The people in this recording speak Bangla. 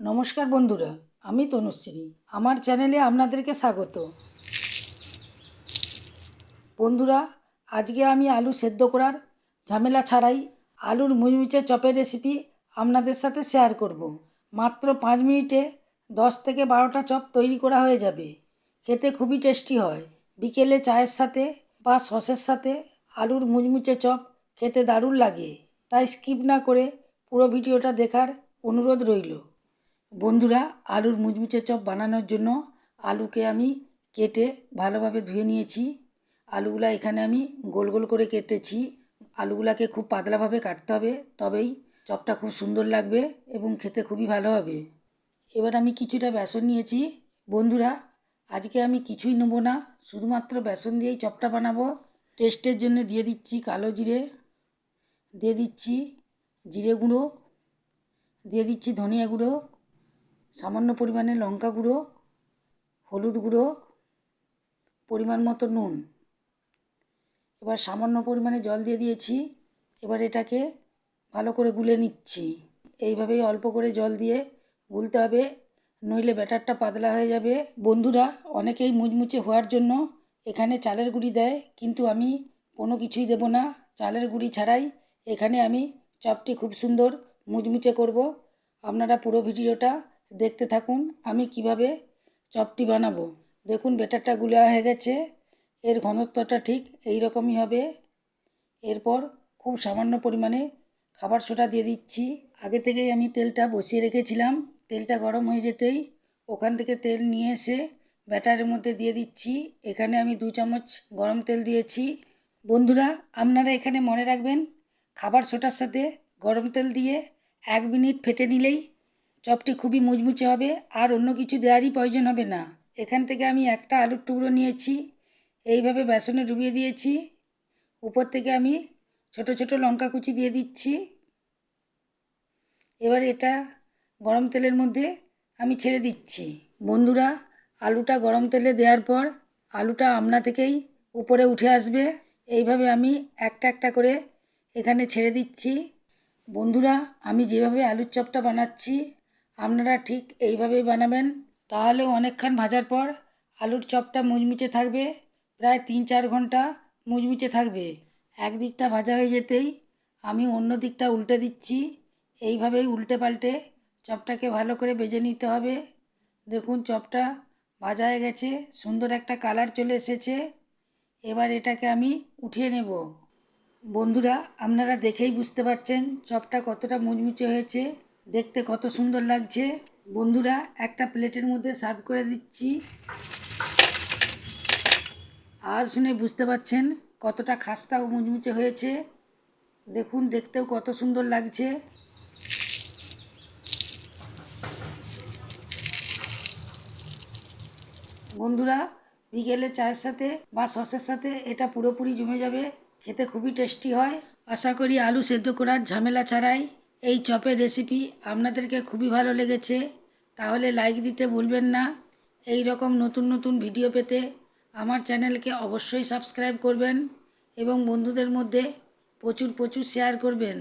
নমস্কার বন্ধুরা, আমি তনুশ্রী। আমার চ্যানেলে আপনাদেরকে স্বাগত। বন্ধুরা, আজকে আমি আলু সেদ্ধ করার ঝামেলা ছাড়াই আলুর মুচমুচে চপের রেসিপি আপনাদের সাথে শেয়ার করব। মাত্র পাঁচ মিনিটে দশ থেকে বারোটা চপ তৈরি করা হয়ে যাবে। খেতে খুবই টেস্টি হয়। বিকেলে চায়ের সাথে বা সসের সাথে আলুর মুচমুচে চপ খেতে দারুণ লাগে। তাই স্কিপ না করে পুরো ভিডিওটা দেখার অনুরোধ রইল। বন্ধুরা, আলুর মুচমুচে চপ বানানোর জন্য আলুকে আমি কেটে ভালোভাবে ধুয়ে নিয়েছি। আলুগুলা এখানে আমি গোল গোল করে কেটেছি। আলুগুলাকে খুব পাতলাভাবে কাটতে হবে, তবেই চপটা খুব সুন্দর লাগবে এবং খেতে খুবই ভালো হবে। এবার আমি কিছুটা বেসন নিয়েছি। বন্ধুরা, আজকে আমি কিছুই নেব না, শুধুমাত্র বেসন দিয়েই চপটা বানাবো। টেস্টের জন্য দিয়ে দিচ্ছি কালো জিরে, দিয়ে দিচ্ছি জিরে গুঁড়ো, দিয়ে দিচ্ছি ধনিয়া গুঁড়ো সামান্য পরিমাণে লঙ্কা গুঁড়ো, হলুদ গুঁড়ো, পরিমাণ মতো নুন। এবার সামান্য পরিমাণে জল দিয়ে দিয়েছি। এবার এটাকে ভালো করে গুলে নিচ্ছি। এইভাবেই অল্প করে জল দিয়ে গুলতে হবে, নইলে ব্যাটারটা পাতলা হয়ে যাবে। বন্ধুরা, অনেকেই মুচমুচে হওয়ার জন্য এখানে চালের গুঁড়ি দেয়, কিন্তু আমি কোনো কিছুই দেব না। চালের গুঁড়ি ছাড়াই এখানে আমি চপটি খুব সুন্দর মুচমুচে করব। আপনারা পুরো ভিডিওটা দেখতে থাকুন, আমি কীভাবে চপটি বানাবো। দেখুন বেটারটা গুলা হয়ে গেছে। এর ঘনত্বটা ঠিক এই রকমই হবে। এরপর খুব সামান্য পরিমাণে খাবার সোডা দিয়ে দিচ্ছি। আগে থেকেই আমি তেলটা বসিয়ে রেখেছিলাম। তেলটা গরম হয়ে যেতেই ওখান থেকে তেল নিয়ে এসে ব্যাটারের মধ্যে দিয়ে দিচ্ছি। এখানে আমি দু চামচ গরম তেল দিয়েছি। বন্ধুরা, আপনারা এখানে মনে রাখবেন, খাবার সোটার সাথে গরম তেল দিয়ে এক মিনিট ফেটে নিলেই চপটি খুবই মুচমুচে হবে, আর অন্য কিছু দেওয়ারই প্রয়োজন হবে না। এখান থেকে আমি একটা আলুর টুকরো নিয়েছি, এইভাবে বেসনে ডুবিয়ে দিয়েছি। উপর থেকে আমি ছোট ছোট লঙ্কা কুচি দিয়ে দিচ্ছি। এবার এটা গরম তেলের মধ্যে আমি ছেড়ে দিচ্ছি। বন্ধুরা, আলুটা গরম তেলে দেওয়ার পর আলুটা আমনা থেকেই উপরে উঠে আসবে। এইভাবে আমি একটা একটা করে এখানে ছেড়ে দিচ্ছি। বন্ধুরা, আমি যেভাবে আলুর চপটা বানাচ্ছি আপনারা ঠিক এইভাবেই বানাবেন। তাহলে অনেকক্ষণ ভাজার পর আলুর চপটা মুচমুচে থাকবে। প্রায় তিন চার ঘণ্টা মুচমুচে থাকবে। এক দিকটা ভাজা হয়ে যেতেই আমি অন্য দিকটা উল্টে দিচ্ছি। এইভাবেই উল্টে পাল্টে চপটাকে ভালো করে বেজে নিতে হবে। দেখুন চপটা ভাজা হয়ে গেছে, সুন্দর একটা কালার চলে এসেছে। এবার এটাকে আমি উঠিয়ে নেব। বন্ধুরা, আপনারা দেখেই বুঝতে পারছেন চপটা কতটা মুচমুচে হয়েছে। দেখতে কত সুন্দর লাগছে। বন্ধুরা, একটা প্লেটের মধ্যে সার্ভ করে দিচ্ছি। আজ শুনে বুঝতে পারছেন কতটা খাস্তা ও মুচমুচে হয়েছে। দেখুন, দেখতেও কত সুন্দর লাগছে। বন্ধুরা, বিকেলে চায়ের সাথে বা সসের সাথে এটা পুরোপুরি জমে যাবে। খেতে খুবই টেস্টি হয়। আশা করি আলু সেদ্ধ করার ঝামেলা ছাড়াই এই চপের রেসিপি আপনাদেরকে খুবই ভালো লেগেছে, তাহলে লাইক দিতে ভুলবেন না। এই রকম নতুন নতুন ভিডিও পেতে আমার চ্যানেলকে অবশ্যই সাবস্ক্রাইব করবেন এবং বন্ধুদের মধ্যে প্রচুর প্রচুর শেয়ার করবেন।